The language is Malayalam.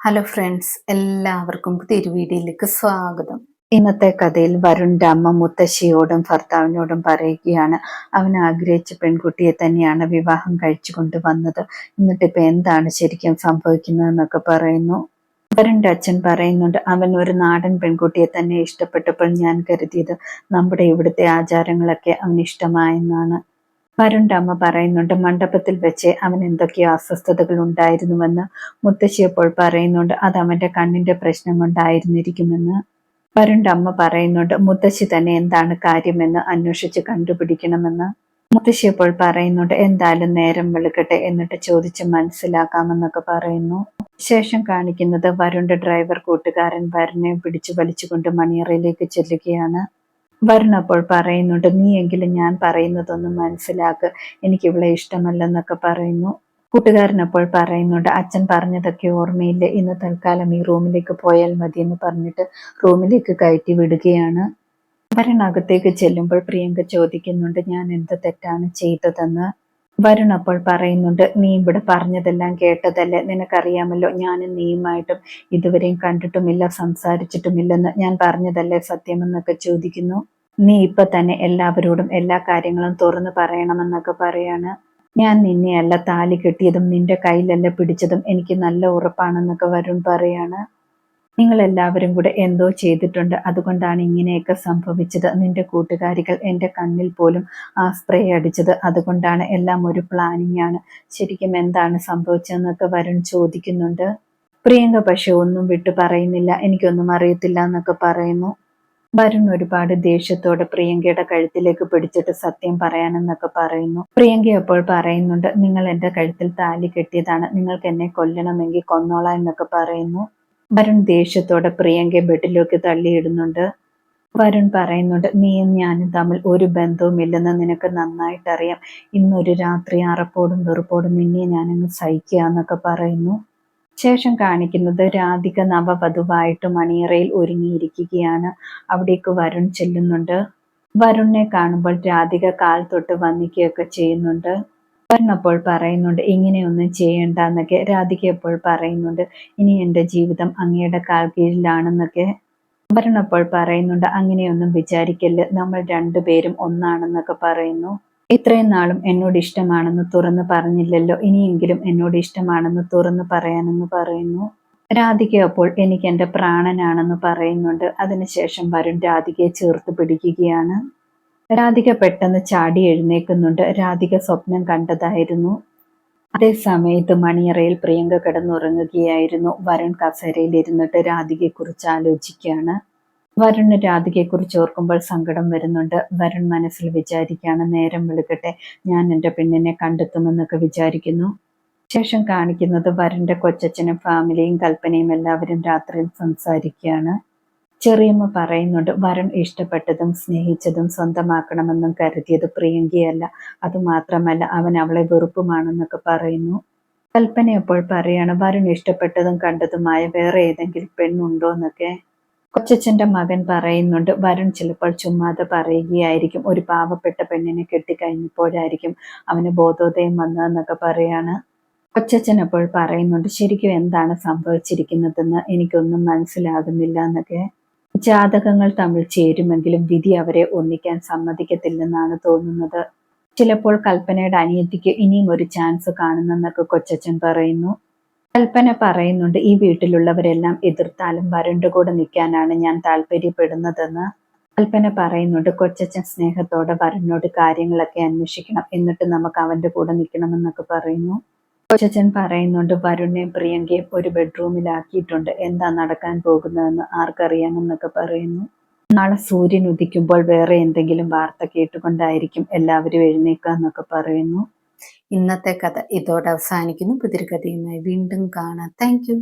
ഹലോ ഫ്രണ്ട്സ് എല്ലാവർക്കും പുതിയൊരു സ്വാഗതം. ഇന്നത്തെ കഥയിൽ വരുണിന്റെ അമ്മ മുത്തശ്ശിയോടും ഭർത്താവിനോടും പറയുകയാണ് അവൻ ആഗ്രഹിച്ച പെൺകുട്ടിയെ തന്നെയാണ് വിവാഹം കഴിച്ചു കൊണ്ടുവന്നത് എന്നിട്ട് ഇപ്പൊ എന്താണ് ശരിക്കും സംഭവിക്കുന്നതെന്നൊക്കെ പറയുന്നു. വരുണിന്റെ അച്ഛൻ പറയുന്നുണ്ട് അവൻ ഒരു നാടൻ പെൺകുട്ടിയെ തന്നെ ഇഷ്ടപ്പെട്ടപ്പോൾ ഞാൻ കരുതിയത് നമ്മുടെ ഇവിടുത്തെ ആചാരങ്ങളൊക്കെ അവന് ഇഷ്ടമായെന്നാണ്. വരുണ്ട അമ്മ പറയുന്നുണ്ട് മണ്ഡപത്തിൽ വെച്ച് അവൻ എന്തൊക്കെയോ അസ്വസ്ഥതകൾ ഉണ്ടായിരുന്നുവെന്ന് മുത്തശ്ശി അപ്പോൾ പറയുന്നുണ്ട് അത് അവന്റെ കണ്ണിന്റെ പ്രശ്നം കൊണ്ടായിരുന്നിരിക്കുമെന്ന്. വരുണ്ട അമ്മ പറയുന്നുണ്ട് മുത്തശ്ശി തന്നെ എന്താണ് കാര്യമെന്ന് അന്വേഷിച്ച് കണ്ടുപിടിക്കണമെന്ന്. മുത്തശ്ശി അപ്പോൾ പറയുന്നുണ്ട് എന്തായാലും നേരം വെളുക്കട്ടെ എന്നിട്ട് ചോദിച്ച് മനസ്സിലാക്കാമെന്നൊക്കെ പറയുന്നു. ശേഷം കാണിക്കുന്നത് വരുണ്ട ഡ്രൈവർ കൂട്ടുകാരൻ വരുണെ പിടിച്ചു വലിച്ചുകൊണ്ട് മണിയറയിലേക്ക് ചെല്ലുകയാണ്. വരുണപ്പോൾ പറയുന്നുണ്ട് നീയെങ്കിലും ഞാൻ പറയുന്നതൊന്നും മനസ്സിലാക്ക. എനിക്ക് ഇവിടെ ഇഷ്ടമല്ലെന്നൊക്കെ പറയുന്നു. കൂട്ടുകാരൻ അപ്പോൾ പറയുന്നുണ്ട് അച്ഛൻ പറഞ്ഞതൊക്കെ ഓർമ്മയില്ല. ഇന്ന് തൽക്കാലം ഈ റൂമിലേക്ക് പോയാൽ മതി എന്ന് പറഞ്ഞിട്ട് റൂമിലേക്ക് കയറ്റി വിടുകയാണ്. വരണകത്തേക്ക് ചെല്ലുമ്പോൾ പ്രിയങ്ക ചോദിക്കുന്നുണ്ട് ഞാൻ എന്ത് തെറ്റാണ് ചെയ്തതെന്ന്? വരുൺ അപ്പോൾ പറയുന്നുണ്ട് നീ ഇവിടെ പറഞ്ഞതെല്ലാം കേട്ടതല്ലേ? നിനക്കറിയാമല്ലോ ഞാനും നീയുമായിട്ടും ഇതുവരെയും കണ്ടിട്ടുമില്ല സംസാരിച്ചിട്ടുമില്ലെന്ന് ഞാൻ പറഞ്ഞതല്ലേ സത്യമെന്നൊക്കെ ചോദിക്കുന്നു. നീ ഇപ്പൊ തന്നെ എല്ലാവരോടും എല്ലാ കാര്യങ്ങളും തുറന്നു പറയണമെന്നൊക്കെ പറയാണ്. ഞാൻ നിന്നെയല്ല താലി കെട്ടിയതും നിന്റെ കയ്യിലല്ല പിടിച്ചതും എനിക്ക് നല്ല ഉറപ്പാണെന്നൊക്കെ വരുൺ പറയാണ്. നിങ്ങൾ എല്ലാവരും കൂടെ എന്തോ ചെയ്തിട്ടുണ്ട്. അതുകൊണ്ടാണ് ഇങ്ങനെയൊക്കെ സംഭവിച്ചത്. നിന്റെ കൂട്ടുകാരികൾ എന്റെ കണ്ണിൽ പോലും ആ സ്പ്രേ അടിച്ചത്. അതുകൊണ്ടാണ് എല്ലാം ഒരു പ്ലാനിങ് ആണ്. ശരിക്കും എന്താണ് സംഭവിച്ചതെന്നൊക്കെ വരുൺ ചോദിക്കുന്നുണ്ട്. പ്രിയങ്ക പക്ഷെ ഒന്നും വിട്ടു പറയുന്നില്ല. എനിക്കൊന്നും അറിയത്തില്ല എന്നൊക്കെ പറയുന്നു. വരുൺ ഒരുപാട് ദേഷ്യത്തോടെ പ്രിയങ്കയുടെ കഴുത്തിലേക്ക് പിടിച്ചിട്ട് സത്യം പറയാനെന്നൊക്കെ പറയുന്നു. പ്രിയങ്ക അപ്പോൾ പറയുന്നുണ്ട് നിങ്ങൾ എന്റെ കഴുത്തിൽ താലി കെട്ടിയതാണ്. നിങ്ങൾക്ക് എന്നെ കൊല്ലണമെങ്കിൽ കൊന്നോളാം എന്നൊക്കെ പറയുന്നു. വരുൺ ദേഷ്യത്തോടെ പ്രിയങ്കയെ ബെഡിലേക്ക് തള്ളിയിടുന്നുണ്ട്. വരുൺ പറയുന്നുണ്ട് നീയും ഞാനും തമ്മിൽ ഒരു ബന്ധവുമില്ലെന്ന് നിനക്ക് നന്നായിട്ടറിയാം. ഇന്നൊരു രാത്രി അറപ്പോടും വെറുപ്പോടും നിന്നെ ഞാനങ്ങ് സഹിക്കുക എന്നൊക്കെ പറയുന്നു. ശേഷം കാണിക്കുന്നത് രാധിക നവവധുവായിട്ട് മണിയറയിൽ ഒരുങ്ങിയിരിക്കുകയാണ്. അവിടേക്ക് വരുൺ ചെല്ലുന്നുണ്ട്. വരുണിനെ കാണുമ്പോൾ രാധിക കാൽ തൊട്ട് വന്നിക്കുകയൊക്കെ ചെയ്യുന്നുണ്ട്. അപ്പോൾ പറയുന്നുണ്ട് ഇങ്ങനെയൊന്നും ചെയ്യണ്ട എന്നൊക്കെ രാധിക അപ്പോൾ പറയുന്നുണ്ട്. ഇനി എന്റെ ജീവിതം അങ്ങയുടെ കാൽ കീഴിലാണെന്നൊക്കെ വരുൺ അപ്പോൾ പറയുന്നുണ്ട് അങ്ങനെയൊന്നും വിചാരിക്കല്ല്. നമ്മൾ രണ്ടുപേരും ഒന്നാണെന്നൊക്കെ പറയുന്നു. ഇത്രയും നാളും എന്നോട് ഇഷ്ടമാണെന്ന് തുറന്നു പറഞ്ഞില്ലല്ലോ. ഇനിയെങ്കിലും എന്നോട് ഇഷ്ടമാണെന്ന് തുറന്നു പറയാനെന്ന് പറയുന്നു. രാധിക അപ്പോൾ എനിക്ക് എന്റെ പ്രാണനാണെന്ന് പറയുന്നുണ്ട്. അതിനുശേഷം വരും രാധികയെ ചേർത്ത് പിടിക്കുകയാണ്. രാധിക പെട്ടെന്ന് ചാടി എഴുന്നേക്കുന്നുണ്ട്. രാധിക സ്വപ്നം കണ്ടതായിരുന്നു. അതേ സമയത്ത് മണിയറയിൽ പ്രിയങ്ക കിടന്നുറങ്ങുകയായിരുന്നു. വരുൺ കസേരയിൽ ഇരുന്നിട്ട് രാധികയെക്കുറിച്ച് ആലോചിക്കുകയാണ്. വരുണ് രാധികയെക്കുറിച്ച് ഓർക്കുമ്പോൾ സങ്കടം വരുന്നുണ്ട്. വരുൺ മനസ്സിൽ വിചാരിക്കുകയാണ് നേരം വിളിക്കട്ടെ ഞാൻ എന്റെ പെണ്ണിനെ കണ്ടെത്തുമെന്നൊക്കെ വിചാരിക്കുന്നു. ശേഷം കാണിക്കുന്നത് വരന്റെ കൊച്ചച്ഛനും ഫാമിലിയും കൽപ്പനയും എല്ലാവരും രാത്രിയിൽ സംസാരിക്കുകയാണ്. ചെറിയമ്മ പറയുന്നുണ്ട് വരൺ ഇഷ്ടപ്പെട്ടതും സ്നേഹിച്ചതും സ്വന്തമാക്കണമെന്നും കരുതിയത് പ്രിയങ്കിയല്ല. അതുമാത്രമല്ല അവൻ അവളെ വെറുപ്പുമാണെന്നൊക്കെ പറയുന്നു. കൽപ്പന എപ്പോൾ പറയാണ് വരൺ ഇഷ്ടപ്പെട്ടതും കണ്ടതുമായ വേറെ ഏതെങ്കിലും പെണ്ണുണ്ടോ എന്നൊക്കെ കൊച്ചച്ഛന്റെ മകൻ പറയുന്നുണ്ട് വരുൺ ചിലപ്പോൾ ചുമ്മാതെ പറയുകയായിരിക്കും. ഒരു പാവപ്പെട്ട പെണ്ണിനെ കെട്ടിക്കഴിഞ്ഞപ്പോഴായിരിക്കും അവന് ബോധോദയം വന്നതെന്നൊക്കെ പറയാണ്. കൊച്ചച്ഛൻ അപ്പോൾ പറയുന്നുണ്ട് ശരിക്കും എന്താണ് സംഭവിച്ചിരിക്കുന്നതെന്ന് എനിക്കൊന്നും മനസ്സിലാകുന്നില്ല എന്നൊക്കെ. ജാതകങ്ങൾ തമ്മിൽ ചേരുമെങ്കിലും വിധി അവരെ ഒന്നിക്കാൻ സമ്മതിക്കത്തില്ലെന്നാണ് തോന്നുന്നത്. ചിലപ്പോൾ കൽപ്പനയുടെ അനിയത്തിക്ക് ഇനിയും ഒരു ചാൻസ് കാണുന്നെന്നൊക്കെ കൊച്ചച്ഛൻ പറയുന്നു. കൽപ്പന പറയുന്നുണ്ട് ഈ വീട്ടിലുള്ളവരെല്ലാം എതിർത്താലും വരണ്ടു കൂടെ നിൽക്കാനാണ് ഞാൻ താല്പര്യപ്പെടുന്നതെന്ന്. കൽപ്പന പറയുന്നുണ്ട് കൊച്ചച്ഛൻ സ്നേഹത്തോടെ വരനോട് കാര്യങ്ങളൊക്കെ അന്വേഷിക്കണം എന്നിട്ട് നമുക്ക് അവന്റെ കൂടെ നിൽക്കണമെന്നൊക്കെ പറയുന്നു. കൊച്ചച്ഛൻ പറയുന്നുണ്ട് വരുണിനെയും പ്രിയങ്കയെ ഒരു ബെഡ്റൂമിലാക്കിയിട്ടുണ്ട്. എന്താ നടക്കാൻ പോകുന്നതെന്ന് ആർക്കറിയാമെന്നൊക്കെ പറയുന്നു. നാളെ സൂര്യൻ ഉദിക്കുമ്പോൾ വേറെ എന്തെങ്കിലും വാർത്ത കേട്ടുകൊണ്ടായിരിക്കും എല്ലാവരും എഴുന്നേക്കുക എന്നൊക്കെ പറയുന്നു. ഇന്നത്തെ കഥ ഇതോടെ അവസാനിക്കുന്നു. പുതിരി കഥയുമായി വീണ്ടും കാണാം. താങ്ക്